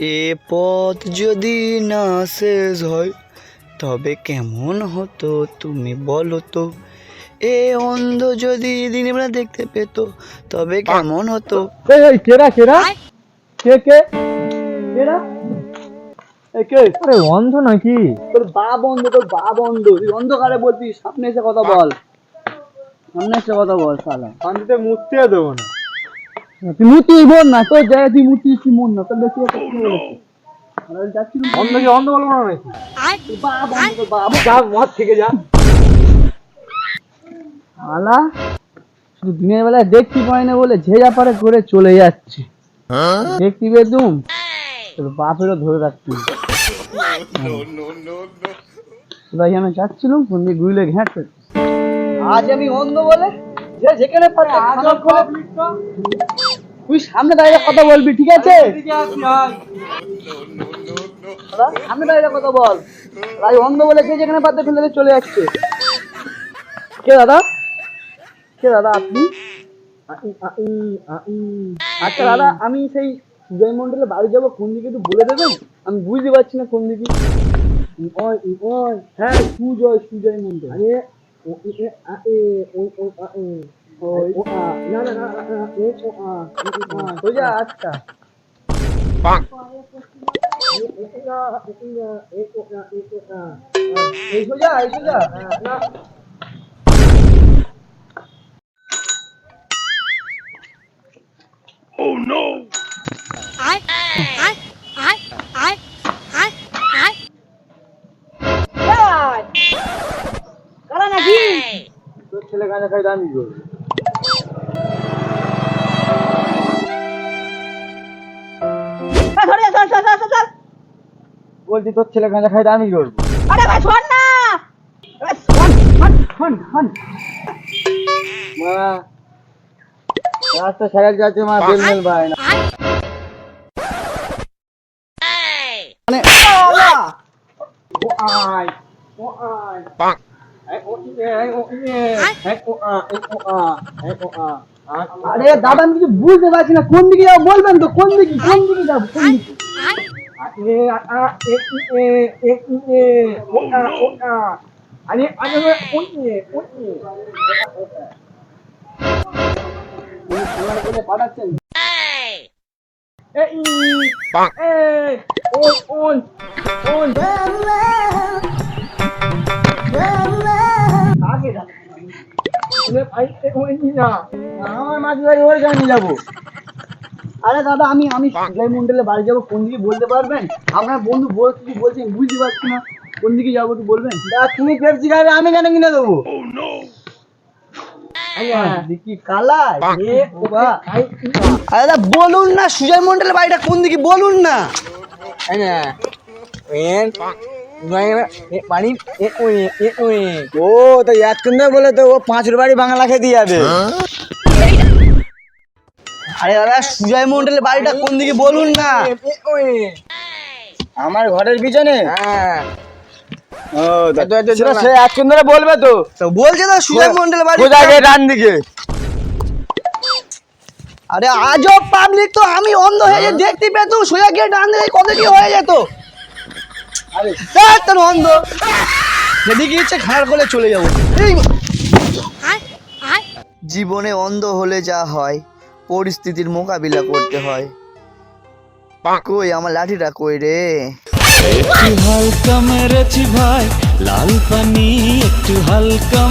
এ পথ যদি না শেষ হয় তবে কেমন হতো তুমি বলো তো? এ অন্ধ যদি দিনের বেলা দেখতে পেত তবে কেমন হতো? এই কেরা কেরা? কে কে? কেরা? কে? আরে অন্ধ নাকি? তোর বা বন্ধ তোর বা বন্ধ তুই অন্ধকারে বলবি সামনে এসে কথা বল। সামনে এসে কথা বল শালা। শান্তিতে মুততে দেবো না। তুই মুতি বল না তোর জায়গায় তুই মুতি তুই মন না অন্ধ কি অন্ধ বলব নাকি। যা মদ থেকে যা। শালা শুধু দিনের বেলায় দেখতে পাই না বলে পারে করে চলে যাচ্ছে। দেখতে বেদুম তোর বাপেরও ধরে রাখতি ভাই আমি যাচ্ছিলাম দিকে গুইলে ঘ্যাঁটে আজ আমি অন্ধ বলে যে যেখানে পারে করে তুই সামনে দাঁড়িয়ে কথা বলবি ঠিক আছে? সামনে দাঁড়িয়ে কথা বল। ভাই অন্ধ বলে যে যেখানে পাতে ফেলে চলে যাচ্ছে কে দাদা? কে দাদা আপনি? আচ্ছা দাদা আমি সেই সুজয় মন্ডলে বাড়ি যাব কোন দিকে একটু বলে দেবেন? আমি বুঝতে পারছি না কোন দিকে। হ্যাঁ সুজয় সুজয় মন্ডল আরে ও ই এ আ এ ওই ও আ এ ওই ও আ না না না না, না এ ও আ ই ই আ সোজা আচ্ছা এই সোজা এই সোজা না তোর ছেলে গাঁজা খাই দামি করবে বলছি তোর ছেলে গাঁজা খাই দামি করবে মা রাস্তা সাইকেল যাচ্ছে মা বেল মেল ভাই না। মানে ও আই ও আই এই ও ই এ এই ও ই এ এই ও আ এই ও আ এই ও আ আরে দাদা আমি কিছু বুঝতে পারছি না কোন দিকে যাব বলবেন তো কোন দিকে কোন দিকে যাব কোন দিকে এ আ এ ই এ এ ই এ ও আ ও আ আরে আরে ও ই এ ও ই এ উনি সোনার কোলে পাঠাচ্ছেন এ আমার মাঝে বাড়ি ওর গান যাব? আরে দাদা আমি আমি সুজয় মন্ডলে বাড়ি যাব কোন দিকে বলতে পারবেন? আপনার বন্ধু বল কি বলছেন বুঝতে পারছি না। কোন দিকে যাব একটু বলবেন? তুমি পেপসি খাবে আমি কেন কিনে দেবো? আ আরে দাদা বলুন না সুজয় মন্ডলের বাড়িটা কোন দিকে বলুন না। ও তো করতে বলে তো ও পাঁচ বাড়ি বাংলা খেয়ে দিয়ে যাবে। আরে দাদা সুজয় মন্ডলের বাড়িটা কোন দিকে বলুন না। আমার ঘরের পিছনে। হ্যাঁ। সে ধরে বলবে তো। বলছে তো সুজয় মন্ডলের বাড়ি কোথায় ডান দিকে। আরে আজব পাবলিক তো আমি অন্ধ হয়ে দেখতে পেতাম সোজা গিয়ে ডান দিকে কত কি হয়ে যেত। তোর অন্ধ যেদিকে ইচ্ছে খাড় করে চলে যাব। জীবনে অন্ধ হলে যা হয় পরিস্থিতির মোকাবিলা করতে হয়। কই আমার লাঠিটা কই রে? একটু হালকা মেরেছি ভাই লাল পানি একটু হালকা